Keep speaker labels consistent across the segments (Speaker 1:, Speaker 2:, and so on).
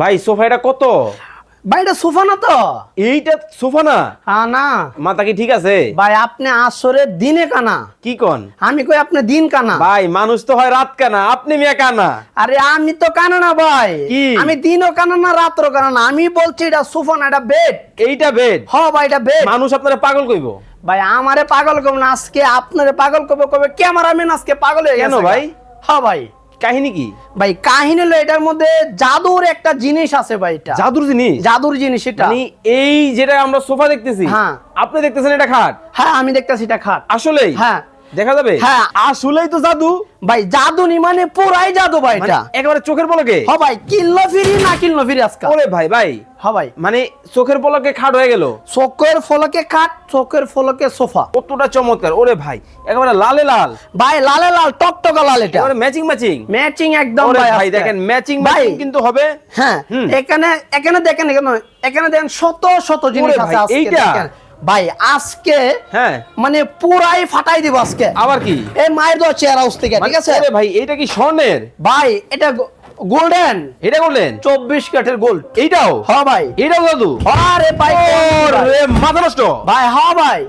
Speaker 1: ভাই সোফা এটা কত?
Speaker 2: ভাই এটা সোফা না তো?
Speaker 1: এইটা সোফা না?
Speaker 2: হ্যাঁ না।
Speaker 1: মাথা কি ঠিক আছে?
Speaker 2: ভাই আপনি আসরে দিনে কানা।
Speaker 1: কি কন?
Speaker 2: আমি কই আপনি দিন কানা?
Speaker 1: ভাই মানুষ তো হয় রাত কানা। আপনি মিয়া কানা।
Speaker 2: আরে আমি তো কানা না ভাই।
Speaker 1: কি?
Speaker 2: আমি দিনও কানা না রাত্রও কানা না। আমি বলছি এটা সোফা না এটা বেড
Speaker 1: এইটা বেড
Speaker 2: হ ভাই এটা বেড
Speaker 1: মানুষ আপনারা পাগল কইব?
Speaker 2: ভাই আমারে পাগল কব না। আজকে আপনারে পাগল করবে কবে? ক্যামেরাম্যান আজকে পাগল হয়ে
Speaker 1: কেন ভাই?
Speaker 2: হ্যাঁ ভাই।
Speaker 1: কাহিনী কি?
Speaker 2: ভাই কাহিনী হলো এটার মধ্যে জাদুর একটা জিনিস আছে ভাই এটা।
Speaker 1: জাদুর জিনিস?
Speaker 2: জাদুর জিনিস এটা।
Speaker 1: মানে এই যেটা আমরা সোফা দেখতেছি
Speaker 2: হ্যাঁ।
Speaker 1: আপনি দেখতেছেন এটা খাট?
Speaker 2: হ্যাঁ আমি দেখতেছি এটা খাট।
Speaker 1: আসলেই?
Speaker 2: হ্যাঁ।
Speaker 1: দেখা যাবে?
Speaker 2: হ্যাঁ।
Speaker 1: আসলেই তো জাদু।
Speaker 2: ভাই জাদু নি মানে পুরাই জাদু ভাই
Speaker 1: মানে
Speaker 2: এটা।
Speaker 1: একেবারে চোখের পলকে?
Speaker 2: হ ভাই কিল্লো ফিরি না কিল্লো ফিরি আজকাল?
Speaker 1: ওরে ভাই ভাই।
Speaker 2: হ ভাই।
Speaker 1: মানে চোখের পলকে খাট হয়ে গেল?
Speaker 2: চোখের ফলকে খাট চোখের ফলকে সোফা।
Speaker 1: কতটা চমৎকার। ওরে ভাই একেবারে লালে লাল।
Speaker 2: ভাই লালে লাল টকটকা লাল এটা।
Speaker 1: একেবারে ম্যাচিং ম্যাচিং।
Speaker 2: ম্যাচিং একদম
Speaker 1: ওরে
Speaker 2: ভাই
Speaker 1: ভাই দেখেন ম্যাচিং ম্যাচিং কিন্তু হবে।
Speaker 2: হ্যাঁ। এখানে এখানে দেখেন এখানে এখানে দেখেন শত শত জিনিস
Speaker 1: ওরে
Speaker 2: আছে আজকে
Speaker 1: এইটা?
Speaker 2: ভাই আজকে
Speaker 1: হ্যাঁ।
Speaker 2: মানে পুরাই ফাটাই দিব আজকে।
Speaker 1: আবার কি?
Speaker 2: এই মায়ের দেওয়া চেয়ার হাউস থেকে ঠিক
Speaker 1: মানে,
Speaker 2: আছে?
Speaker 1: ওরে ভাই এইটা কি স্বর্ণের?
Speaker 2: ভাই এটা গোল্ডেন।
Speaker 1: এটা করলেন
Speaker 2: চব্বিশ কাঠের গোল্ড।
Speaker 1: এইটাও?
Speaker 2: হ ভাই।
Speaker 1: এটাও জাদু
Speaker 2: আরে ভাই
Speaker 1: ওরে মাথা নষ্ট।
Speaker 2: ভাই হ ভাই।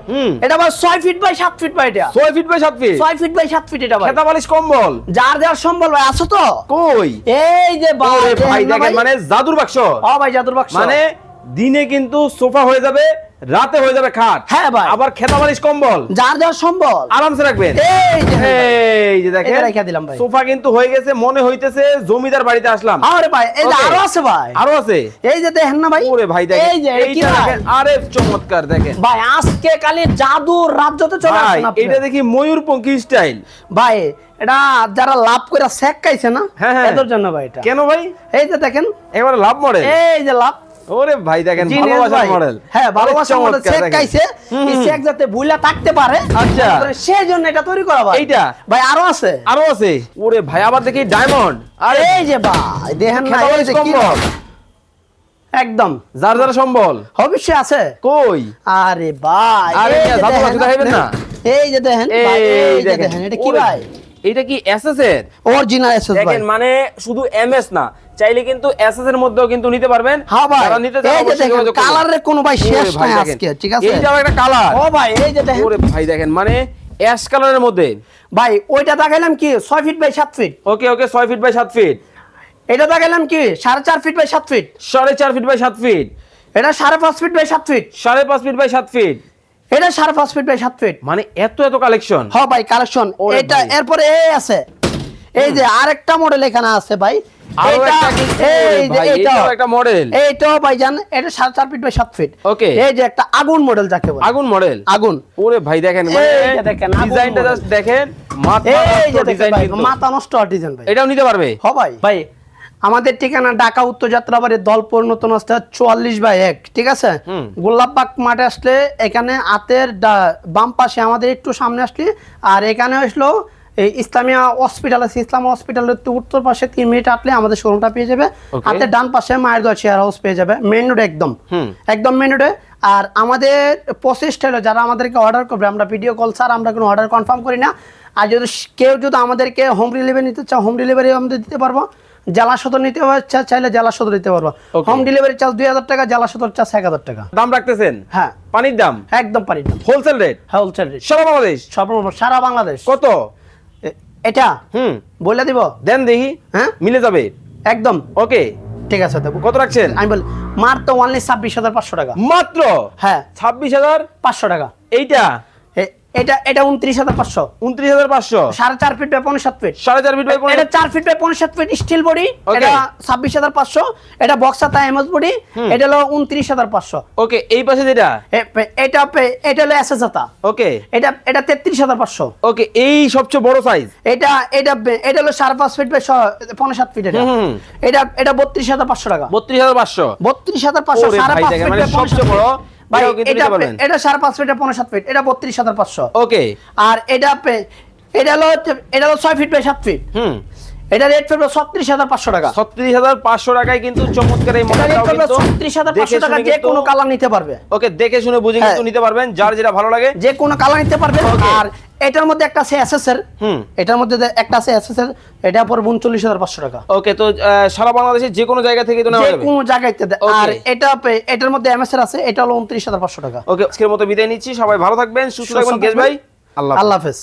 Speaker 2: এটা ভাই ছয় ফিট বাই সাত ফিট ভাই এটা।
Speaker 1: ছয় ফিট বাই সাত ফিট?
Speaker 2: ছয় ফিট বাই সাত ফিট এটা ভাই।
Speaker 1: খেতা বালিশ কম্বল?
Speaker 2: যার যার সম্বল ভাই আছো তো?
Speaker 1: কই?
Speaker 2: এই যে ভাই
Speaker 1: ভাই
Speaker 2: দেখেন
Speaker 1: মানে জাদুর বাক্স।
Speaker 2: হ ভাই জাদুর বাক্স।
Speaker 1: মানে দিনে কিন্তু সোফা হয়ে যাবে রাতে হয়ে যাবে খাট।
Speaker 2: হ্যাঁ ভাই।
Speaker 1: আবার খেতা বালিশ কম্বল।
Speaker 2: যার যার সম্বল।
Speaker 1: আরামসে রাখবেন।
Speaker 2: এই যে
Speaker 1: এই যে দেখেন
Speaker 2: এটা রেখে দিলাম ভাই।
Speaker 1: সোফা কিন্তু হয়ে গেছে মনে হইতেছে জমিদার বাড়িতে আসলাম।
Speaker 2: আরে ভাই এই যে আরও আছে ভাই।
Speaker 1: আরও আছে?
Speaker 2: এই যে দেখেন না ভাই
Speaker 1: ওরে ভাই দেখেন
Speaker 2: এই যে
Speaker 1: এইটা দেখেন আরে চমৎকার দেখেন।
Speaker 2: ভাই আজকে কালি জাদুর রাজ্যতে চলে আসছেন আপনি।
Speaker 1: এটা দেখি ময়ূরপঙ্খী স্টাইল।
Speaker 2: ভাই এটা যারা লাভ করে শেক খাইছে না
Speaker 1: হ্যাঁ, হ্যাঁ।
Speaker 2: এদের জন্য ভাই এটা।
Speaker 1: কেন ভাই?
Speaker 2: এই যে দেখেন।
Speaker 1: একেবারে লাভ মডেল।
Speaker 2: এই যে লাভ
Speaker 1: ওরে ভাই দেখেন ভালোবাসার মডেল
Speaker 2: হ্যাঁ ভালোবাসা মডেল
Speaker 1: হুম,
Speaker 2: এই
Speaker 1: হুম।
Speaker 2: যাতে বুইলা থাকতে পারে।
Speaker 1: আচ্ছা।
Speaker 2: সেই জন্য এটা তৈরি করা ভাই।
Speaker 1: এইটা?
Speaker 2: ভাই আরও আছে।
Speaker 1: আরও আছে? ওরে ভাই আবার দেখি ডায়মন্ড
Speaker 2: আর এই যে ভাই দেখেন না এই যে কি একদম।
Speaker 1: যার যার সম্বল।
Speaker 2: অবশ্যই আছে।
Speaker 1: কই?
Speaker 2: আরে ভাই
Speaker 1: আরে। না?
Speaker 2: এই যে দেখেন এই যে দেখেন। এটা কি ভাই?
Speaker 1: এটা কি এসএস এর
Speaker 2: অরিজিনাল এসএস
Speaker 1: দেখেন মানে শুধু এমএস না চাইলে কিন্তু এসএস এর মধ্যেও কিন্তু নিতে পারবেন।
Speaker 2: হ্যাঁ ভাই।
Speaker 1: যারা নিতে চান
Speaker 2: এই
Speaker 1: অবশ্যই যোগাযোগ।
Speaker 2: কালারের কোনো ভাই শেষ নাই আজকে ঠিক আছে?
Speaker 1: এইটাও একটা কালার।
Speaker 2: ও ভাই এই যে দেখেন।
Speaker 1: ওরে ভাই দেখেন মানে অ্যাশ কালারের মধ্যে।
Speaker 2: ভাই ওইটা দেখাইলাম কি? ছয় ফিট বাই সাত ফিট
Speaker 1: ওকে ওকে ছয় ফিট বাই সাত ফিট
Speaker 2: এটা দেখাইলাম কি? সাড়ে চার ফিট বাই সাত ফিট
Speaker 1: সাড়ে চার ফিট বাই সাত ফিট
Speaker 2: এটা সাড়ে পাঁচ ফিট বাই সাত ফিট
Speaker 1: সাড়ে পাঁচ ফিট বাই সাত ফিট
Speaker 2: এটা সাড়ে পাঁচ ফিট বাই সাত ফিট
Speaker 1: মানে এত এত কালেকশন
Speaker 2: হ ভাই কালেকশন এটা। এরপরে এই আছে। এই যে আরেকটা মডেল এখানে আছে ভাই। আগুন মডেল যাকে
Speaker 1: আগুন মডেল
Speaker 2: আগুন।
Speaker 1: ওরে ভাই দেখেন ডিজাইনটা দেখেন মাথা নষ্ট
Speaker 2: ডিজাইন
Speaker 1: এটাও নিতে পারবে?
Speaker 2: হ ভাই। ভাই আমাদের ঠিকানা ঢাকা উত্তর যাত্রাবাড়ি দলপুর নতুন রাস্তা চুয়াল্লিশ বাই এক ঠিক আছে। গোলাপবাগ মাঠে আসলে এখানে হাতের ডা- বাম পাশে আমাদের একটু সামনে আসলে আর এখানে আসলো এই ইসলামিয়া হসপিটাল আছে। ইসলাম হসপিটালের তো উত্তর পাশে তিন মিনিট হাঁটলে আমাদের শোরুমটা পেয়ে যাবে. হাতের ডান পাশে মায়ের দোয়া চেয়ার হাউস পেয়ে যাবে মেন রোড একদম। একদম মেন রোডে আর আমাদের প্রসেসটা হলো যারা আমাদেরকে অর্ডার করবে আমরা ভিডিও কল ছাড়া আমরা কোনো অর্ডার কনফার্ম করি না। আর যদি কেউ যদি আমাদেরকে হোম ডেলিভারি নিতে চাও হোম ডেলিভারি আমাদের দিতে পারব। জেলা সদর নিতে চা- চাইলে জেলা সদর নিতে পারব হোম ডেলিভারি চার্জ দুই হাজার টাকা জেলা সদর চার্জ এক হাজার টাকা।
Speaker 1: দাম রাখতেছেন?
Speaker 2: হ্যাঁ।
Speaker 1: পানির দাম?
Speaker 2: একদম পানির দাম।
Speaker 1: হোলসেল রেট
Speaker 2: হোলসেল রেট
Speaker 1: সারা বাংলাদেশ?
Speaker 2: সারা বাংলাদেশ।
Speaker 1: কত?
Speaker 2: এটা?
Speaker 1: হুম।
Speaker 2: বলে দিব?
Speaker 1: দেন দেখি।
Speaker 2: হ্যাঁ?
Speaker 1: মিলে যাবে?
Speaker 2: একদম।
Speaker 1: ওকে।
Speaker 2: ঠিক আছে দেবো।
Speaker 1: কত রাখছেন?
Speaker 2: আমি বলি মাত্র অনলি ছাব্বিশ হাজার পাঁচশো টাকা।
Speaker 1: মাত্র?
Speaker 2: হ্যাঁ।
Speaker 1: ছাব্বিশ হাজার?
Speaker 2: পাঁচশো টাকা।
Speaker 1: এইটা?
Speaker 2: এটা এটা উনত্রিশ হাজার পাঁচশো।
Speaker 1: উনত্রিশ হাজার পাঁচশো?
Speaker 2: সাড়ে চার ফিট বাই পনেরো সাত ফিট
Speaker 1: সাড়ে চার ফিট বাই
Speaker 2: এটা চার ফিট বাই পনেরো সাত ফিট স্টিল বডি এটা ছাব্বিশ হাজার পাঁচশো। এটা বক্সা তাই এমএস বডি এটা হলো উনত্রিশ হাজার পাঁচশো।
Speaker 1: ওকে এই পাশে যেটা?
Speaker 2: এটা এটা হলো এস এস
Speaker 1: ওকে
Speaker 2: এটা এটা তেত্রিশ হাজার পাঁচশো।
Speaker 1: ওকে এই সবচেয়ে বড় সাইজ
Speaker 2: এটা এটা এটা হলো সাড়ে পাঁচ ফিট বাই পনেরো সাত ফিট এটা। এটা এটা বত্রিশ হাজার পাঁচশো টাকা।
Speaker 1: বত্রিশ হাজার পাঁচশো?
Speaker 2: বত্রিশ হাজার পাঁচশো সাড়ে পাঁচ ফিট
Speaker 1: মানে সবচেয়ে বড়।
Speaker 2: ভাই এটা এটা সাড়ে পাঁচ ফিট পনেরো সাত ফিট এটা বত্রিশ হাজার পাঁচশো।
Speaker 1: ওকে।
Speaker 2: আর এটা এটা হলো এটা হলো ছয় ফিট বাই সাত ফিট
Speaker 1: হুম।
Speaker 2: এটা রেট পড়বে ছত্রিশ হাজার পাঁচশো টাকা।
Speaker 1: ছত্রিশ হাজার পাঁচশো টাকায় কিন্তু চমৎকার এই
Speaker 2: ছত্রিশ হাজার পাঁচশো টাকা যে কোনো কালার নিতে পারবে।
Speaker 1: ওকে দেখে শুনে বুঝে
Speaker 2: হ্যাঁ।
Speaker 1: কিন্তু নিতে পারবেন যার যেটা ভালো লাগে।
Speaker 2: যে কোনো কালার নিতে পারবে আর এটার মধ্যে একটা আছে এসএসআর
Speaker 1: হুম।
Speaker 2: এটার মধ্যে যে একটা আছে এসএসআর এটা পড়বে উনচল্লিশ হাজার পাঁচশো টাকা।
Speaker 1: ওকে তো সারা বাংলাদেশে যে কোনো জায়গা থেকে তো নেওয়া
Speaker 2: যে কোনো
Speaker 1: জায়গায়.
Speaker 2: আর এটা এটার মধ্যে এমএসআর আছে এটা হলো উনত্রিশ হাজার পাঁচশো টাকা।
Speaker 1: ওকে আজকের মতো বিদায় নিচ্ছি সবাই ভালো থাকবেন সুস্থ থাকবেন গেস ভাই। আল্লাহ
Speaker 2: আল্লাহ হাফেজ।